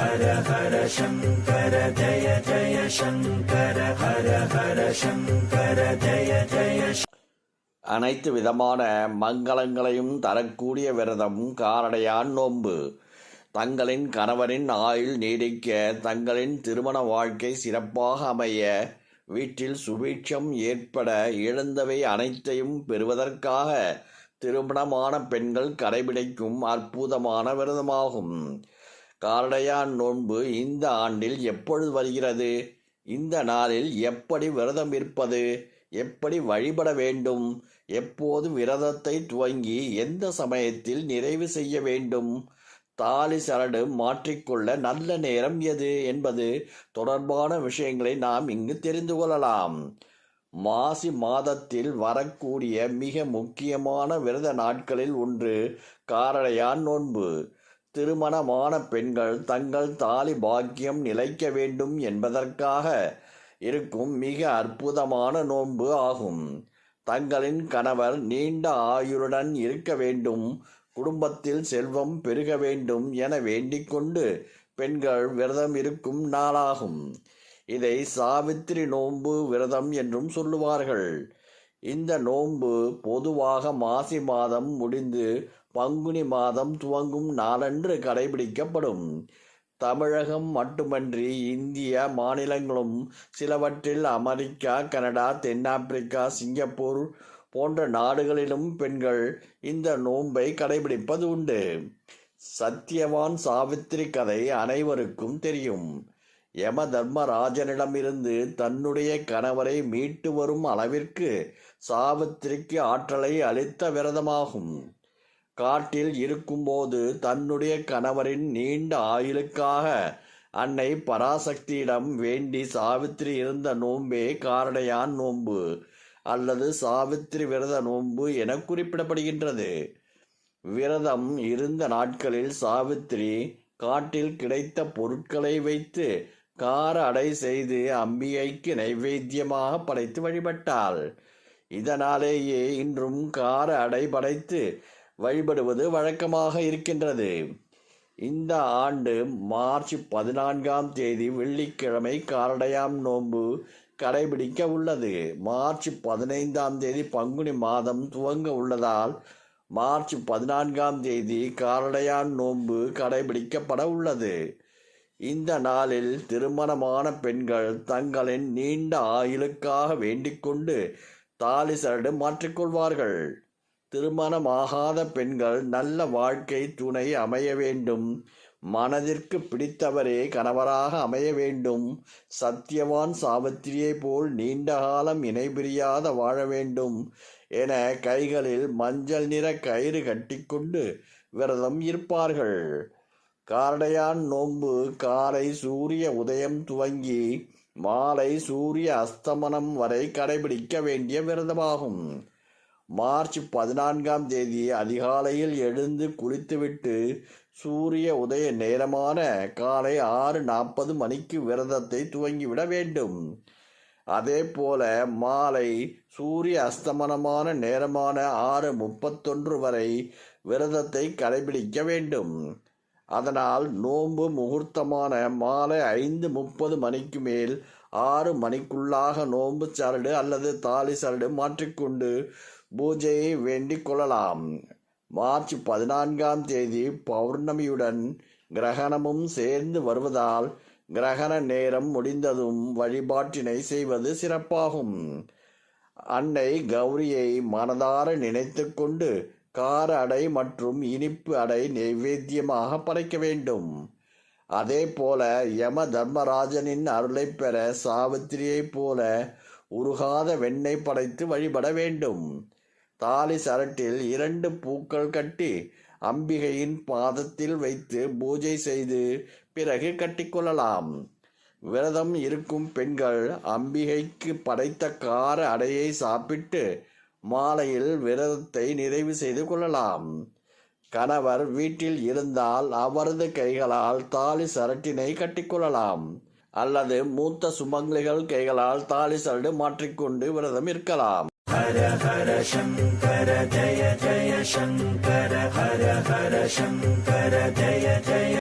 ஹர ஹர சங்கர ஜய ஜய சங்கர ஹர ஹர சங்கர ஜய ஜய அனைத்து விதமான மங்களங்களையும் தரக்கூடிய விரதம் காரடையான் நோன்பு. தங்களின் கணவரின் ஆயுள் நீடிக்க தங்களின் திருமண வாழ்க்கை சிறப்பாக அமைய வீட்டில் சுபீட்சம் ஏற்பட இழந்தவை அனைத்தையும் பெறுவதற்காக திருமணமான பெண்கள் கடைபிடிக்கும் அற்புதமான விரதமாகும். காரடையான் நோன்பு இந்த ஆண்டில் எப்பொழுது வருகிறது? இந்த நாளில் எப்படி விரதம் இருப்பது? எப்படி வழிபட வேண்டும்? எப்போது விரதத்தை துவங்கி எந்த சமயத்தில் நிறைவு செய்ய வேண்டும்? தாலி சரடு மாற்றிக்கொள்ள நல்ல நேரம் எது என்பது தொடர்பான விஷயங்களை நாம் இங்கு தெரிந்து கொள்ளலாம். மாசி மாதத்தில் வரக்கூடிய மிக முக்கியமான விரத நாட்களில் ஒன்று காரடையான் நோன்பு. திருமணமான பெண்கள் தங்கள் தாலி பாக்கியம் நிலைக்க வேண்டும் என்பதற்காக இருக்கும் மிக அற்புதமான நோன்பு ஆகும். தங்களின் கணவர் நீண்ட ஆயுளுடன் இருக்க வேண்டும் குடும்பத்தில் செல்வம் பெருக வேண்டும் என வேண்டிக்கொண்டு பெண்கள் விரதம் இருக்கும் நாளாகும். இதை சாவித்திரி நோன்பு விரதம் என்றும் சொல்லுவார்கள். இந்த நோன்பு பொதுவாக மாசி மாதம் முடிந்து பங்குனி மாதம் துவங்கும் நாளன்று கடைபிடிக்கப்படும். தமிழகம் மட்டுமன்றி இந்திய மாநிலங்களும் சிலவற்றில் அமெரிக்கா கனடா தென்னாப்பிரிக்கா சிங்கப்பூர் போன்ற நாடுகளிலும் பெண்கள் இந்த நோன்பை கடைபிடிப்பது உண்டு. சத்தியவான் சாவித்திரி கதை அனைவருக்கும் தெரியும். யம தர்மராஜனிடமிருந்து தன்னுடைய கணவரை மீட்டு வரும் அளவிற்கு சாவித்திரிக்கு ஆற்றலை அளித்த விரதமாகும். காட்டில் இருக்கும்போது தன்னுடைய கணவரின் நீண்ட ஆயுளுக்காக அன்னை பராசக்தியிடம் வேண்டி சாவித்திரி இருந்த நோன்பே காரடையான் நோன்பு அல்லது சாவித்திரி விரத நோன்பு என குறிப்பிடப்படுகின்றது. விரதம் இருந்த நாட்களில் சாவித்திரி காட்டில் கிடைத்த பொருட்களை வைத்து கார அடை செய்து அம்பிகைக்கு நைவேத்தியமாக படைத்து வழிபட்டாள். இதனாலேயே இன்றும் கார அடை படைத்து வழிபடுவது வழக்கமாக இருக்கின்றது. இந்த ஆண்டு மார்ச் பதினான்காம் தேதி வெள்ளிக்கிழமை காரடையாம் நோன்பு கடைபிடிக்க உள்ளது. மார்ச் பதினைந்தாம் தேதி பங்குனி மாதம் துவங்க உள்ளதால் மார்ச் பதினான்காம் தேதி காரடையான் நோன்பு கடைபிடிக்கப்பட உள்ளது. இந்த நாளில் திருமணமான பெண்கள் தங்களின் நீண்ட ஆயுளுக்காக வேண்டிக்கொண்டு தாலி சரடு மாற்றிக்கொள்வார்கள். திருமணமாகாத பெண்கள் நல்ல வாழ்க்கை துணை அமைய வேண்டும். மனதிற்கு பிடித்தவரே கணவராக அமைய வேண்டும். சத்தியவான் சாவித்திரியை போல் நீண்ட காலம் இணைபிரியாத வாழ வேண்டும் என கைகளில் மஞ்சள் நிற கயிறு கட்டிக்கொண்டு விரதம் இருப்பார்கள். காரடையான் நோன்பு காலை சூரிய உதயம் துவங்கி மாலை சூரிய அஸ்தமனம் வரை கடைபிடிக்க வேண்டிய விரதமாகும். மார்ச் பதினான்காம் தேதி அதிகாலையில் எழுந்து குளித்துவிட்டு சூரிய உதய நேரமான காலை ஆறு நாற்பது மணிக்கு விரதத்தை துவங்கிவிட வேண்டும். அதே போல மாலை சூரிய அஸ்தமனமான நேரமான ஆறு முப்பத்தொன்று வரை விரதத்தை கடைபிடிக்க வேண்டும். அதனால் நோன்பு முகூர்த்தமான மாலை ஐந்து முப்பது மணிக்கு மேல் ஆறு மணிக்குள்ளாக நோன்பு சரடு அல்லது தாலி சரடு மாற்றிக்கொண்டு பூஜையை வேண்டிக் கொள்ளலாம். மார்ச் பதினான்காம் தேதி பௌர்ணமியுடன் கிரகணமும் சேர்ந்து வருவதால் கிரகண நேரம் முடிந்ததும் வழிபாட்டினை செய்வது சிறப்பாகும். அன்னை கௌரியை மனதார நினைத்து கொண்டு கார அடை மற்றும் இனிப்பு அடை நைவேத்தியமாக படைக்க வேண்டும். அதே போல யம தர்மராஜனின் அருளை பெற சாவித்திரியைப் போல உருகாத வெண்ணெய் படைத்து வழிபட வேண்டும். தாலி சரட்டில் இரண்டு பூக்கள் கட்டி அம்பிகையின் பாதத்தில் வைத்து பூஜை செய்து பிறகு கட்டிக்கொள்ளலாம் விரதம் இருக்கும் பெண்கள் அம்பிகைக்கு படைத்த கார அடையை சாப்பிட்டு மாலையில் விரதத்தை நிறைவு செய்து கொள்ளலாம். கணவர் வீட்டில் இருந்தால் அவரது கைகளால் தாலி சரட்டினை கட்டிக்கொள்ளலாம். அல்லது மூத்த சுமங்கலிகள் கைகளால் தாலி சரடு மாற்றிக்கொண்டு விரதம் இருக்கலாம். ஹர ஹர சங்கர ஜய ஜய சங்கர ஹர ஹர சங்கர ஜய ஜய